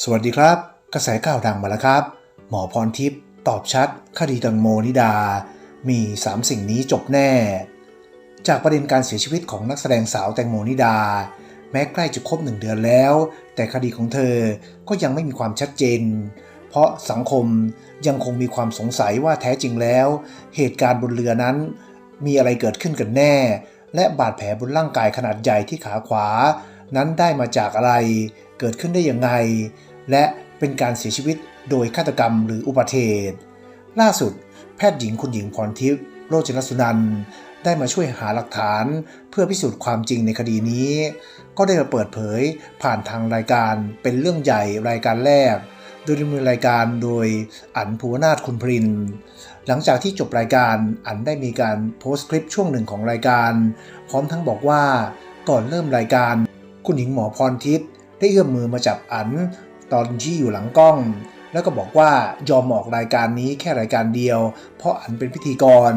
สวัสดีครับ กระแสข่าวดังมาแล้วครับ หมอพรทิพย์ตอบชัด คดีตังโมนิดา มี 3 สิ่งนี้จบแน่ จากประเด็นการเสียชีวิตของนักแสดงสาวแตงโมนิดา แม้ใกล้จะครบหนึ่งเดือนแล้ว แต่คดีของเธอก็ยังไม่มีความชัดเจน เพราะสังคมยังคงมีความสงสัยว่าแท้จริงแล้ว เหตุการณ์บนเรือนั้น มีอะไรเกิดขึ้นกันแน่ และบาดแผลบนร่างกายขนาดใหญ่ที่ขาขวา นั้นได้มาจากอะไร เกิดขึ้นได้อยังไงและเป็นการเสียชีวิตโดยฆาตกรรมหรืออุบัติเหตุ ล่าสุด แพทย์หญิงคุณหญิงพรทิพย์โรจนสุนันท์ได้มาช่วยหาหลักฐานเพื่อพิสูจน์ความจริงในคดีนี้ ก็ได้มาเปิดเผยผ่านทางรายการเป็นเรื่องใหญ่รายการแรก โดยดำเนินรายการโดยอันภูวนาถคุณพริน หลังจากที่จบรายการอันได้มีการโพสต์คลิปช่วงหนึ่งของรายการ พร้อมทั้งบอกว่าก่อนเริ่มรายการ คุณหญิงหมอพรทิพย์ ได้เอื้อมมือมาจับอันตอนที่อยู่หลังกล้อง แล้วก็บอกว่ายอมออกรายการนี้แค่รายการเดียว เพราะอันเป็นพิธีกร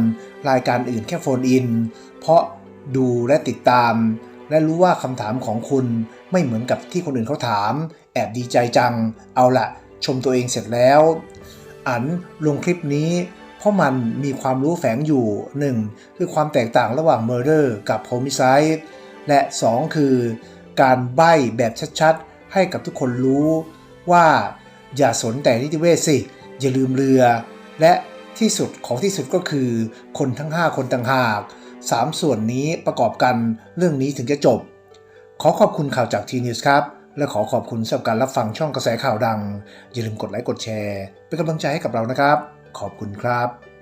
รายการอื่นแค่โฟนอิน เพราะดูและติดตาม และรู้ว่าคำถามของคุณไม่เหมือนกับที่คนอื่นเขาถาม แอบดีใจจัง เอาละชมตัวเองเสร็จแล้ว อันลงคลิปนี้เพราะมันมีความรู้แฝงอยู่ 1. คือความแตกต่างระหว่าง Murder กับ Homicide และ 2 คือ การใบ้แบบชัดๆ ให้กับทุกคนรู้ว่าอย่าสนแต่นิติเวศสิ อย่าลืมเรือ และที่สุดของที่สุดก็คือคนทั้ง 5 คนต่างหาก 3 ส่วนนี้ประกอบกันเรื่องนี้ถึงจะจบ ขอขอบคุณข่าวจากทีนิวส์ครับ และขอขอบคุณสำหรับการรับฟังช่องกระแสข่าวดัง อย่าลืมกดไลค์กดแชร์ เป็นกำลังใจให้กับเรานะครับ ขอบคุณครับ